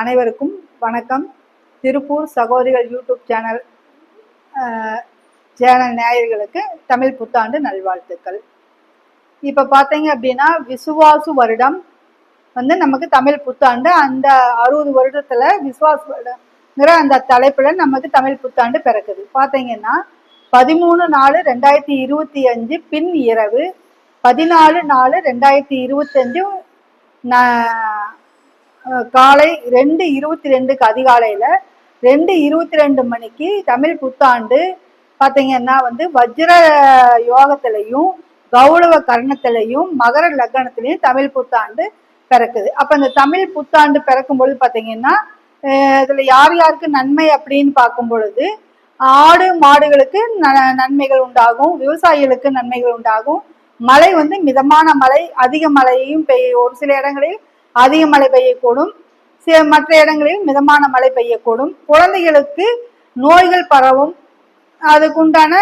அனைவருக்கும் வணக்கம். திருப்பூர் சகோதரிகள் யூடியூப் சேனல் சேனல் நேயர்களுக்கு தமிழ் புத்தாண்டு நல்வாழ்த்துக்கள். இப்போ பார்த்தீங்க அப்படின்னா விசுவாசு வருடம் வந்து நமக்கு தமிழ் புத்தாண்டு அந்த அறுபது வருடத்தில் விசுவாசு வருடங்கிற அந்த தலைப்பில் நமக்கு தமிழ் புத்தாண்டு பிறக்குது. பார்த்தீங்கன்னா பதிமூணு நாலு ரெண்டாயிரத்தி இருபத்தி அஞ்சு பின் இரவு பதினாலு நாலு ரெண்டாயிரத்தி இருபத்தஞ்சு காலை ரெண்டு இருபத்தி ரெண்டுக்கு அதிகாலையில் ரெண்டு இருபத்தி ரெண்டு மணிக்கு தமிழ் புத்தாண்டு பார்த்தீங்கன்னா வந்து வஜ்ர யோகத்திலையும் கௌரவ கர்ணத்திலையும் மகர லக்னத்திலையும் தமிழ் புத்தாண்டு பிறக்குது. அப்போ இந்த தமிழ் புத்தாண்டு பிறக்கும் பொழுது பார்த்தீங்கன்னா இதில் யார் யாருக்கு நன்மை அப்படின்னு பார்க்கும் பொழுது ஆடு மாடுகளுக்கு ந- நன்மைகள் உண்டாகும் விவசாயிகளுக்கு நன்மைகள் உண்டாகும். மழை வந்து மிதமான மழை அதிக மழையும் பெய்ய ஒரு சில இடங்களில் அதிக மழை பெய்யக்கூடும். சில மற்ற இடங்களில் மிதமான மழை பெய்யக்கூடும். குழந்தைகளுக்கு நோய்கள் பரவும். அதுக்குண்டான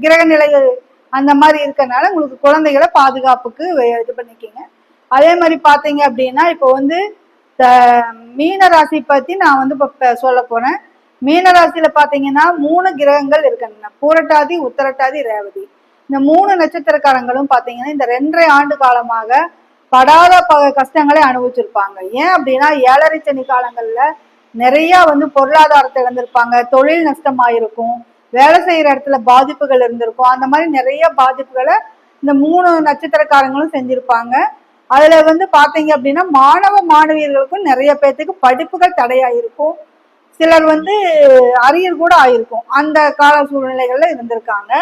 கிரக நிலைகள் அந்த மாதிரி இருக்கிறனால உங்களுக்கு குழந்தைகளை பாதுகாப்புக்கு இது பண்ணிக்கிங்க. அதே மாதிரி பார்த்தீங்க அப்படின்னா இப்போ வந்து த- மீன ராசி பற்றி நான் வந்து இப்போ சொல்ல போகிறேன் மீன ராசியில் பார்த்தீங்கன்னா மூணு கிரகங்கள் இருக்கின்றன பூரட்டாதி உத்தரட்டாதி ரேவதி. இந்த மூணு நட்சத்திரக்காரங்களும் பார்த்தீங்கன்னா இந்த ரெண்டரை ஆண்டு காலமாக படாத ப கஷ்டங்களை அனுபவிச்சிருப்பாங்க. ஏன் அப்படின்னா ஏழரை சனி காலங்களில் நிறைய வந்து பொருளாதாரத்தை இழந்திருப்பாங்க. தொழில் நஷ்டமாயிருக்கும். வேலை செய்கிற இடத்துல பாதிப்புகள் இருந்திருக்கும். அந்த மாதிரி நிறைய பாதிப்புகளை இந்த மூணு நட்சத்திரக்காரங்களும் செஞ்சுருப்பாங்க. அதில் வந்து பார்த்தீங்க அப்படின்னா மாணவ மாணவியர்களுக்கும் நிறைய பேர்த்துக்கு படிப்புகள் தடையாயிருக்கும். சிலர் வந்து அரியர் கூட ஆயிருக்கும். அந்த கால சூழ்நிலைகளில் இருந்திருக்காங்க.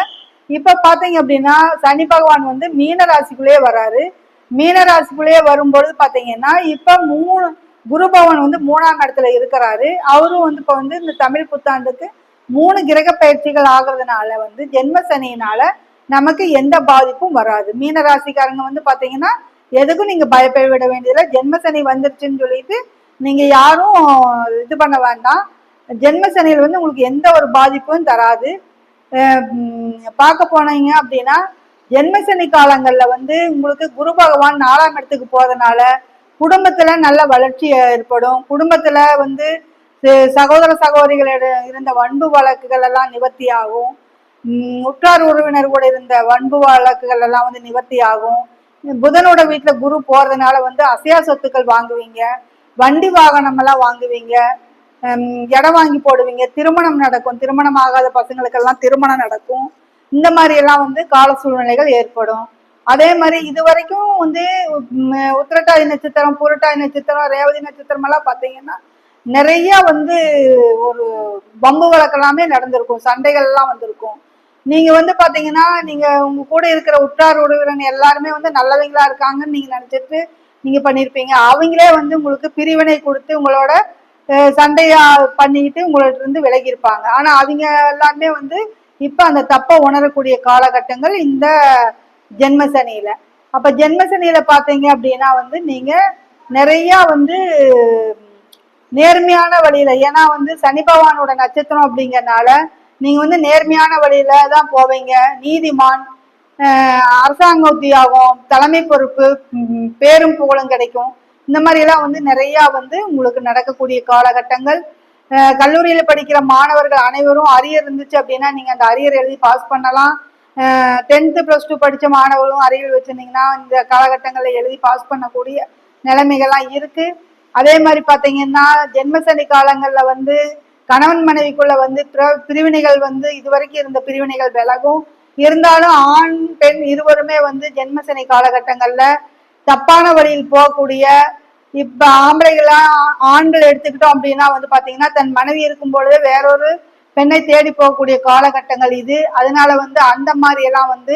இப்போ பார்த்தீங்க அப்படின்னா சனி பகவான் வந்து மீன ராசிக்குள்ளேயே வராரு. மீனராசிக்குள்ளேயே வரும்பொழுது பார்த்தீங்கன்னா இப்போ மூணு குருபவன் வந்து மூணாம் இடத்துல இருக்கிறாரு. அவரும் வந்து இப்போ வந்து இந்த தமிழ் புத்தாண்டுக்கு மூணு கிரக பயிற்சிகள் ஆகுறதுனால வந்து ஜென்ம சனியினால நமக்கு எந்த பாதிப்பும் வராது. மீனராசிக்காரங்க வந்து பார்த்தீங்கன்னா எதுக்கும் நீங்கள் பயப்பட விட வேண்டியதில்லை. ஜென்ம சனி வந்துருச்சுன்னு சொல்லிட்டு நீங்கள் யாரும் இது பண்ண வேண்டாம். ஜென்ம சனியில் வந்து உங்களுக்கு எந்த ஒரு பாதிப்பும் தராது. பார்க்க போனீங்க அப்படின்னா ஜென்மசனி காலங்கள்ல வந்து உங்களுக்கு குரு பகவான் நாலாம் இடத்துக்கு போறதுனால குடும்பத்துல நல்ல வளர்ச்சி ஏற்படும். குடும்பத்துல வந்து சகோதர சகோதரிகளோட இருந்த வன்பு வழக்குகள் எல்லாம் நிவர்த்தி ஆகும் உற்றார் உறவினர் கூட இருந்த வன்பு வழக்குகள் எல்லாம் வந்து நிவர்த்தி ஆகும் புதனோட வீட்டுல குரு போறதுனால வந்து அசையா சொத்துக்கள் வாங்குவீங்க. வண்டி வாகனம் எல்லாம் வாங்குவீங்க. இடம் வாங்கி போடுவீங்க. திருமணம் நடக்கும். திருமணம் ஆகாத பசங்களுக்கெல்லாம் திருமணம் நடக்கும். இந்த மாதிரி எல்லாம் வந்து கால சூழ்நிலைகள் ஏற்படும். அதே மாதிரி இது வரைக்கும் வந்து உம், உத்திரட்டாதி நட்சத்திரம் புரட்டாதி நட்சத்திரம் ரேவதி நட்சத்திரம் எல்லாம் பார்த்தீங்கன்னா நிறைய வந்து ஒரு பம்பு வழக்கெல்லாமே நடந்திருக்கும். சண்டைகள் எல்லாம் வந்திருக்கும். நீங்க வந்து பாத்தீங்கன்னா நீங்க உங்க கூட இருக்கிற உற்றார் உறவினர் எல்லாருமே வந்து நல்லவங்களா இருக்காங்கன்னு நீங்க நினைச்சிட்டு நீங்க பண்ணிருப்பீங்க அவங்களே வந்து உங்களுக்கு பிரிவினை கொடுத்து உங்களோட சண்டையா பண்ணிக்கிட்டு உங்கள்ட்ட இருந்து விலகி இருப்பாங்க ஆனா அவங்க எல்லாருமே வந்து இப்ப அந்த தப்பை உணரக்கூடிய காலகட்டங்கள் இந்த ஜென்ம சனியில அப்ப ஜென்மசனியில பாத்தீங்க அப்படின்னா வந்து நீங்க நிறைய வந்து நேர்மையான வழியில ஏன்னா வந்து சனி பகவானோட நட்சத்திரம் அப்படிங்கறனால நீங்க வந்து நேர்மையான வழியில தான் போவீங்க. நீதிமான் ஆஹ் அரசாங்க தலைமை பொறுப்பு பேரும் புகழும் கிடைக்கும். இந்த மாதிரி எல்லாம் வந்து நிறைய வந்து உங்களுக்கு நடக்கக்கூடிய காலகட்டங்கள். கல்லூரியில படிக்கிற மாணவர்கள் அனைவரும் அரியர் இருந்துச்சு அப்படின்னா நீங்க அந்த அரியர் எழுதி பாஸ் பண்ணலாம். டென்த்து ப்ளஸ் டூ படித்த மாணவர்களும் அரியர் வச்சிருந்தீங்கன்னா இந்த காலகட்டங்களில் எழுதி பாஸ் பண்ணக்கூடிய நிலைமைகள்லாம் இருக்கு. அதே மாதிரி பார்த்தீங்கன்னா ஜென்மசனி காலங்களில் வந்து கணவன் மனைவிக்குள்ள வந்து பிர- பிரிவினைகள் வந்து இதுவரைக்கும் இருந்த பிரிவினைகள் விலகும். இருந்தாலும் ஆண் பெண் இருவருமே வந்து ஜென்மசனி காலகட்டங்களில் தப்பான வழியில் போகக்கூடிய இப்ப ஆம்பளைகளா ஆண்கள் எடுத்துக்கிட்டோம் அப்படின்னா வந்து பாத்தீங்கன்னா தன் மனைவி இருக்கும் பொழுது வேறொரு பெண்ணை தேடி போகக்கூடிய காலகட்டங்கள் இது. அதனால வந்து அந்த மாதிரி எல்லாம் வந்து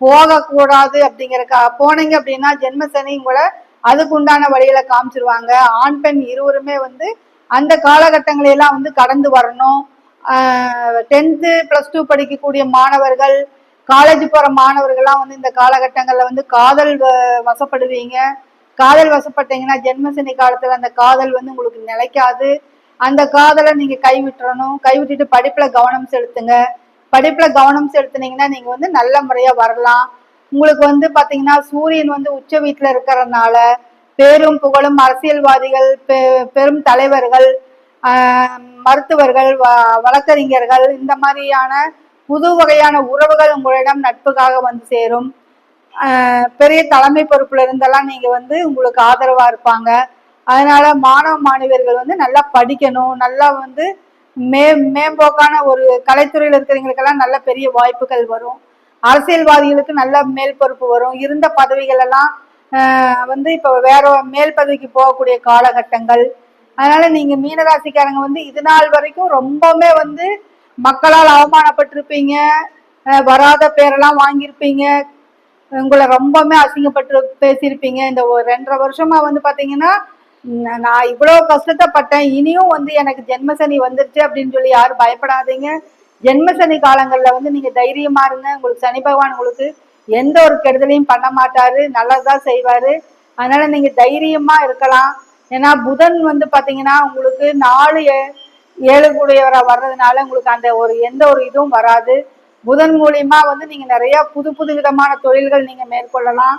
போகக்கூடாது அப்படிங்கறக்கா போனீங்க அப்படின்னா ஜென்மசனி உங்களை அதுக்கு உண்டான வழியில காமிச்சிருவாங்க. ஆண் பெண் இருவருமே வந்து அந்த காலகட்டங்களையெல்லாம் வந்து கடந்து வரணும். டென்த்து ப்ளஸ் டூ படிக்கக்கூடிய மாணவர்கள் காலேஜ் போகிற மாணவர்கள்லாம் வந்து இந்த காலகட்டங்களில் வந்து காதல் வ- வசப்படுவீங்க. காதல் வசப்பட்டீங்கன்னா ஜென்மசனி காலத்துல அந்த காதல் வந்து உங்களுக்கு நிலைக்காது. அந்த காதலை நீங்க கைவிட்டுறணும். கைவிட்டுட்டு படிப்புல கவனம் செலுத்துங்க. படிப்புல கவனம் செலுத்துனீங்கன்னா நீங்க வந்து நல்ல முறையா வரலாம். உங்களுக்கு வந்து பாத்தீங்கன்னா சூரியன் வந்து உச்ச வீட்டுல இருக்கிறதுனால பேரும் புகழும் அரசியல்வாதிகள் பெ- பெரும் தலைவர்கள் மருத்துவர்கள் வ- வழக்கறிஞர்கள் இந்த மாதிரியான புது வகையான உறவுகள் உங்களிடம் நட்புக்காக வந்து சேரும். பெரிய தலைமை பொறுப்புல இருந்தெல்லாம் நீங்க வந்து உங்களுக்கு ஆதரவா இருப்பாங்க. அதனால மாணவ மாணவியர்கள் வந்து நல்லா படிக்கணும். நல்லா வந்து மே மேம்போக்கான ஒரு கலைத்துறையில் இருக்கிறவங்களுக்கெல்லாம் நல்ல பெரிய வாய்ப்புகள் வரும். அரசியல்வாதிகளுக்கு நல்ல மேல் பொறுப்பு வரும். இருந்த பதவிகள் எல்லாம் வந்து இப்போ வேற மேல் பதவிக்கு போகக்கூடிய காலகட்டங்கள். அதனால நீங்க மீனராசிக்காரங்க வந்து இது நாள் வரைக்கும் ரொம்பவுமே வந்து மக்களால் அவமானப்பட்டிருப்பீங்க. வராத பேரெல்லாம் வாங்கியிருப்பீங்க. உங்களை ரொம்பவுமே அசிங்கப்பட்டு பேசியிருப்பீங்க. இந்த ஒரு ரெண்டரை வருஷமா வந்து பாத்தீங்கன்னா நான் இவ்வளவு கஷ்டத்தை பட்டேன் இனியும் வந்து எனக்கு ஜென்மசனி வந்துருச்சு அப்படின்னு சொல்லி யாரும் பயப்படாதீங்க. ஜென்மசனி காலங்களில் வந்து நீங்க தைரியமா இருங்க. உங்களுக்கு சனி பகவான் உங்களுக்கு எந்த ஒரு கெடுதலையும் பண்ண மாட்டாரு. நல்லதுதான் செய்வாரு. அதனால நீங்க தைரியமா இருக்கலாம். ஏன்னா புதன் வந்து பாத்தீங்கன்னா உங்களுக்கு நாலு ஏ- ஏழு கூடியவரா வர்றதுனால உங்களுக்கு அந்த ஒரு எந்த ஒரு இதுவும் வராது. புதன் மூலியமா வந்து நீங்க நிறைய புது புது விதமான தொழில்கள் நீங்க மேற்கொள்ளலாம்.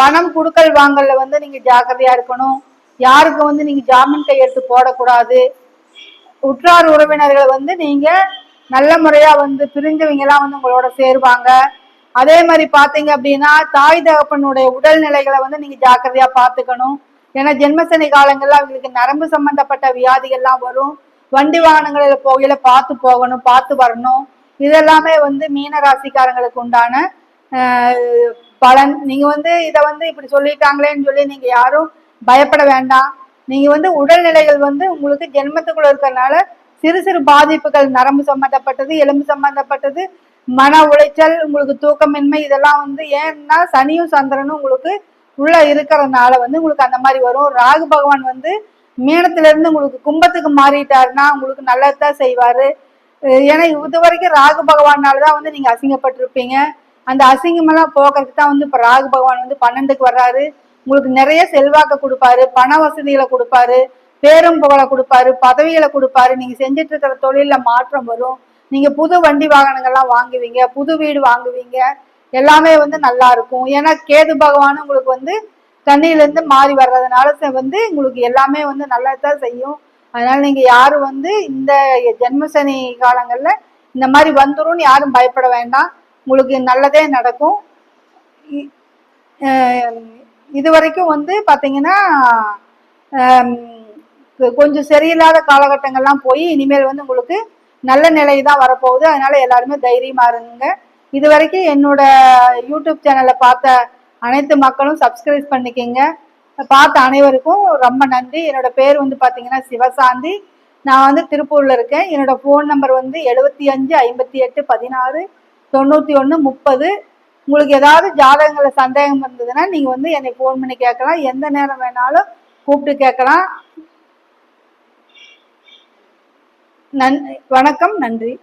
பணம் குடுக்கல் வாங்கல வந்து நீங்க ஜாக்கிரதையா இருக்கணும். யாருக்கு வந்து நீங்க ஜாமீன் கையெழுத்து போடக்கூடாது. உற்றார் உறவினர்களை வந்து நீங்க நல்ல முறையா வந்து பிரிஞ்சவங்க எல்லாம் வந்து உங்களோட சேருவாங்க. அதே மாதிரி பாத்தீங்க அப்படின்னா தாய் தகப்பனுடைய உடல்நிலைகளை வந்து நீங்க ஜாக்கிரதையா பாத்துக்கணும் ஏன்னா ஜென்மசனி காலங்கள்ல அவங்களுக்கு நரம்பு சம்பந்தப்பட்ட வியாதிகள்லாம் வரும். வண்டி வாகனங்களில் போகையில பார்த்து போகணும் பார்த்து வரணும். இதெல்லாமே வந்து மீன ராசிக்காரங்களுக்கு உண்டான பலன். நீங்க வந்து இதை வந்து இப்படி சொல்லிட்டாங்களேன்னு சொல்லி நீங்க யாரும் பயப்பட வேண்டாம். நீங்க வந்து உடல்நிலைகள் வந்து உங்களுக்கு ஜென்மத்துக்குள்ள இருக்கிறதுனால சிறு சிறு பாதிப்புகள் நரம்பு சம்பந்தப்பட்டது எலும்பு சம்பந்தப்பட்டது மன உளைச்சல் உங்களுக்கு தூக்கமின்மை இதெல்லாம் வந்து ஏன்னா சனியும் சந்திரனும் உங்களுக்கு உள்ள இருக்கிறதுனால வந்து உங்களுக்கு அந்த மாதிரி வரும். ராகு பகவான் வந்து மீனத்துல இருந்து உங்களுக்கு கும்பத்துக்கு மாறிட்டாருன்னா உங்களுக்கு நல்லதான் செய்வாரு செய்வார். ஏன்னா இது வரைக்கும் ராகு பகவானால தான் வந்து நீங்க அசிங்கப்பட்டிருப்பீங்க. அந்த அசிங்கமெல்லாம் போக்குறதுக்கு தான் வந்து இப்ப ராகு பகவான் வந்து பன்னெண்டுக்கு வர்றாரு. உங்களுக்கு நிறைய செல்வாக்க கொடுப்பாரு பண வசதிகளை கொடுப்பாரு பேரும் புகழை கொடுப்பாரு பதவிகளை கொடுப்பாரு. நீங்க செஞ்சுட்டு இருக்கிற தொழில மாற்றம் வரும். நீங்க புது வண்டி வாகனங்கள்லாம் வாங்குவீங்க புது வீடு வாங்குவீங்க. எல்லாமே வந்து நல்லா இருக்கும். ஏன்னா கேது பகவான் உங்களுக்கு வந்து தண்ணியில இருந்து மாறி வர்றதுனால வந்து உங்களுக்கு எல்லாமே வந்து நல்லா தான் செய்யும். அதனால நீங்க யாரும் வந்து இந்த ஜென்மசனி காலங்கள்ல இந்த மாதிரி வந்துரும்னு யாரும் பயப்பட வேண்டாம். உங்களுக்கு நல்லதே நடக்கும். இ- இது வரைக்கும் வந்து பார்த்தீங்கன்னா கொஞ்சம் சரியில்லாத காலகட்டங்கள்லாம் போய் இனிமேல் வந்து உங்களுக்கு நல்ல நிலை தான் வரப்போகுது. அதனால எல்லாருமே தைரியமா இருங்க. இது வரைக்கும் என்னோட யூடியூப் சேனலை பார்த்த அனைத்து மக்களும் சப்ஸ்கிரைப் பண்ணிக்கங்க. பார்த்த அனைவருக்கும் ரொம்ப நன்றி. என்னோட பேர் வந்து பார்த்தீங்கன்னா சிவசாந்தி. நான் வந்து திருப்பூரில் இருக்கேன். என்னோட ஃபோன் நம்பர் வந்து எழுபத்தி அஞ்சு ஐம்பத்தி எட்டு பதினாறு தொண்ணூற்றி ஒன்று முப்பது. உங்களுக்கு ஏதாவது ஜாதகங்களில் சந்தேகம் இருந்ததுன்னா நீங்கள் வந்து என்னை ஃபோன் பண்ணி கேட்கலாம். எந்த நேரம் வேணாலும் கூப்பிட்டு கேட்கலாம். நன் வணக்கம். நன்றி.